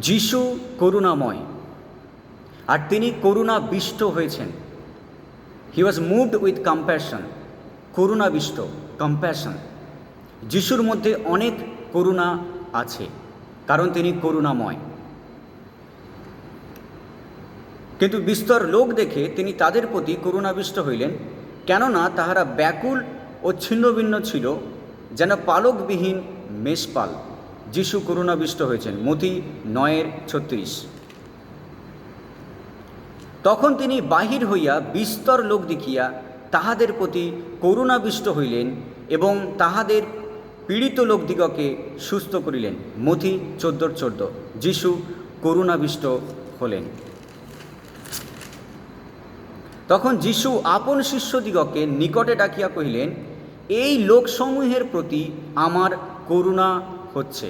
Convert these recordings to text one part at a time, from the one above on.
যিশু করুণাময়। আর তিনি করুণাবিষ্ট হয়েছেন। He was moved with compassion করুণাবিষ্ট compassion যিশুর মধ্যে অনেক করুণা আছে, কারণ তিনি করুণাময়। কিন্তু বিস্তর লোক দেখে তিনি তাদের প্রতি করুণাবিষ্ট হইলেন, কেননা তাহারা ব্যাকুল ও ছিন্নভিন্ন ছিল, যেন পালকবিহীন মেষপাল। যিশু করুণাবিষ্ট হয়েছেন, মতি নয়ের ছত্রিশ। তখন তিনি বাহির হইয়া বিস্তর লোক দেখিয়া তাহাদের প্রতি করুণাবিষ্ট হইলেন এবং তাহাদের পীড়িত লোকদিগকে সুস্থ করিলেন। মথি চোদ্দোর চোদ্দ, যিশু করুণাবিষ্ট হলেন। তখন যিশু আপন শিষ্যদিগকে নিকটে ডাকিয়া কহিলেন, এই লোকসমূহের প্রতি আমার করুণা হচ্ছে।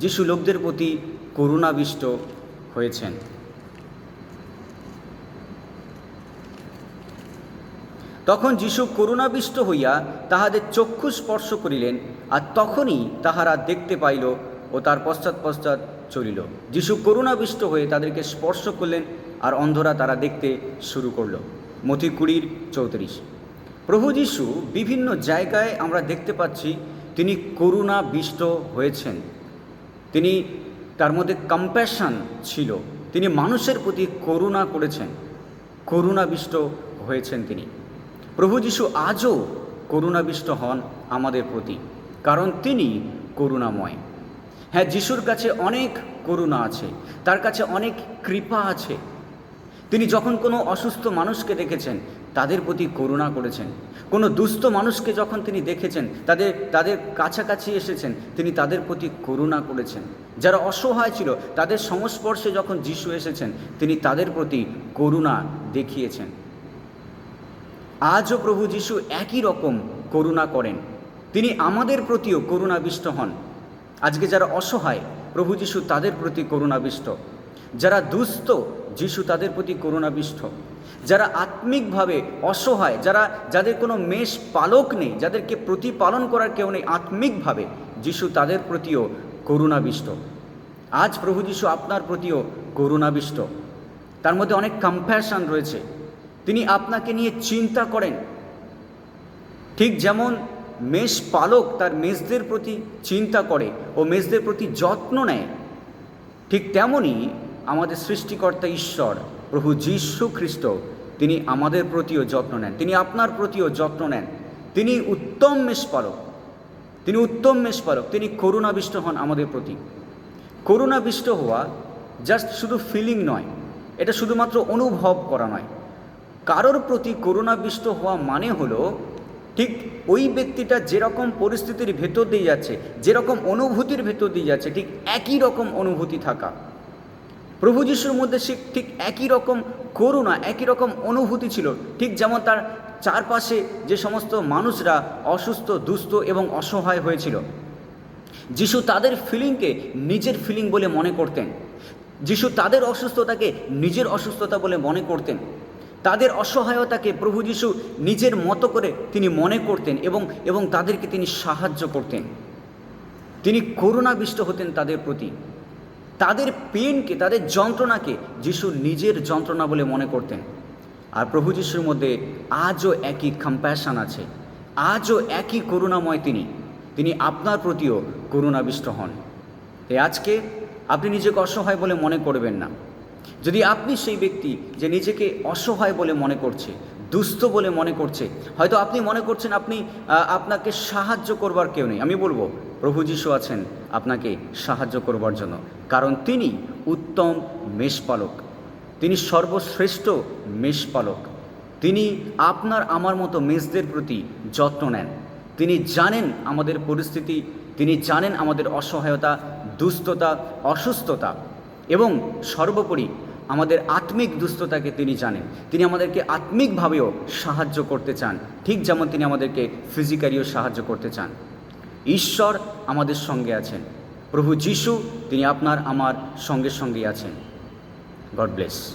যিশু লোকদের প্রতি করুণাবিষ্ট হয়েছেন। তখন যিশু করুণাবিষ্ট হইয়া তাহাদের চক্ষু স্পর্শ করিলেন আর তখনই তাহারা দেখতে পাইল ও তার পশ্চাৎ পশ্চাৎ চলিল। যিশু করুণাবিষ্ট হয়ে তাদেরকে স্পর্শ করলেন আর অন্ধরা তারা দেখতে শুরু করল। মথি কুড়ির চৌত্রিশ। প্রভু যিশু বিভিন্ন জায়গায় আমরা দেখতে পাচ্ছি তিনি করুণাবিষ্ট হয়েছেন। তিনি তার মধ্যে কম্প্যাশন ছিল। তিনি মানুষের প্রতি করুণা করেছেন। করুণাবিষ্ট হয়েছেন তিনি। প্রভু যিশু আজও করুণাবিষ্ট হন আমাদের প্রতি, কারণ তিনি করুণাময়। হ্যাঁ যিশুর কাছে অনেক করুণা আছে, তার কাছে অনেক কৃপা আছে। তিনি যখন কোনো অসুস্থ মানুষকে দেখেছেন, তাদের প্রতি করুণা করেছেন। কোনো দুস্থ মানুষকে যখন তিনি দেখেছেন, তাদের তাদের কাছাকাছি এসেছেন, তিনি তাদের প্রতি করুণা করেছেন। যারা অসহায় ছিল, তাদের সংস্পর্শে যখন যিশু এসেছেন, তিনি তাদের প্রতি করুণা দেখিয়েছেন। আজও প্রভু যিশু একই রকম করুণা করেন। তিনি আমাদের প্রতিও করুণাবিষ্ট হন। আজকে যারা অসহায়, প্রভু যিশু তাদের প্রতি করুণাবিষ্ট। যারা দুস্থ, যিশু তাদের প্রতি করুণাবিষ্ট। যারা আত্মিকভাবে অসহায়, যারা, যাদের কোনো মেষ পালক নেই, যাদেরকে প্রতিপালন করার কেউ নেই, আত্মিকভাবে যিশু তাদের প্রতিও করুণাবিষ্ট। আজ প্রভু যিশু আপনার প্রতিও করুণাবিষ্ট। তার মধ্যে অনেক কম্প্যাশন রয়েছে। তিনি আপনাকে নিয়ে চিন্তা করেন। ঠিক যেমন মেষ পালক তার মেষদের প্রতি চিন্তা করে ও মেষদের প্রতি যত্ন নেয়, ঠিক তেমনই আমাদের সৃষ্টিকর্তা ঈশ্বর, প্রভু যীশু খ্রিস্ট, তিনি আমাদের প্রতিও যত্ন নেন। তিনি আপনার প্রতিও যত্ন নেন। তিনি উত্তম মেষপালক। তিনি উত্তম মেষপালক। তিনি করুণাবিষ্ট হন আমাদের প্রতি। করুণাবিষ্ট হওয়া জাস্ট শুধু ফিলিং নয়। এটা শুধুমাত্র অনুভব করা নয়। কারোর প্রতি করুণাবিষ্ট হওয়া মানে হলো, ঠিক ওই ব্যক্তিটা যেরকম পরিস্থিতির ভেতর দিয়ে যাচ্ছে, যেরকম অনুভূতির ভেতর দিয়ে যাচ্ছে, ঠিক একই রকম অনুভূতি থাকা। প্রভু যিশুর মধ্যে সে ঠিক একই রকম করুণা, একই রকম অনুভূতি ছিল। ঠিক যেমন তার চারপাশে যে সমস্ত মানুষরা অসুস্থ, দুস্থ এবং অসহায় হয়েছিল। যিশু তাদের ফিলিংকে নিজের ফিলিং বলে মনে করতেন। যিশু তাদের অসুস্থতাকে নিজের অসুস্থতা বলে মনে করতেন। তাদের অসহায়তাকে প্রভু যিশু নিজের মতো করে তিনি মনে করতেন এবং এবং তাদেরকে তিনি সাহায্য করতেন। তিনি করুণাবিষ্ট হতেন তাদের প্রতি। তাদের পেনকে, তাদের যন্ত্রণাকে যিশু নিজের যন্ত্রণা বলে মনে করতেন। আর প্রভু যিশুর মধ্যে আজও একই কম্প্যাশন আছে। আজও একই করুণাময় তিনি। তিনি আপনার প্রতিও করুণাবিষ্ট হন। তাই আজকে আপনি নিজেকে অসহায় বলে মনে করবেন না। যদি আপনি সেই ব্যক্তি যে নিজেকে অসহায় বলে মনে করছে, দুস্থ বলে মনে করছে, হয়তো আপনি মনে করছেন আপনি আপনাকে সাহায্য করবার কেউ নেই। আমি বলব, প্রভু যিশু আছেন। আপনাকে সাহায্য করবার জন্য। কারণ তিনি উত্তম মেষপালক। তিনি সর্বশ্রেষ্ঠ মেষপালক। তিনি আপনার আমার মতো মেষদের প্রতি যত্ন নেন। তিনি জানেন আমাদের পরিস্থিতি। তিনি জানেন আমাদের অসহায়তা, দুস্থতা, অসুস্থতা। এবং সর্বোপরি আমাদের আত্মিক দুস্থতাকে তিনি জানেন। তিনি আমাদেরকে আত্মিকভাবেও সাহায্য করতে চান। ঠিক যেমন তিনি আমাদেরকে ফিজিক্যালিও সাহায্য করতে চান। ঈশ্বর আমাদের সঙ্গে আছেন। প্রভু যিশু তিনি আপনার আমার সঙ্গে সঙ্গে আছেন। God bless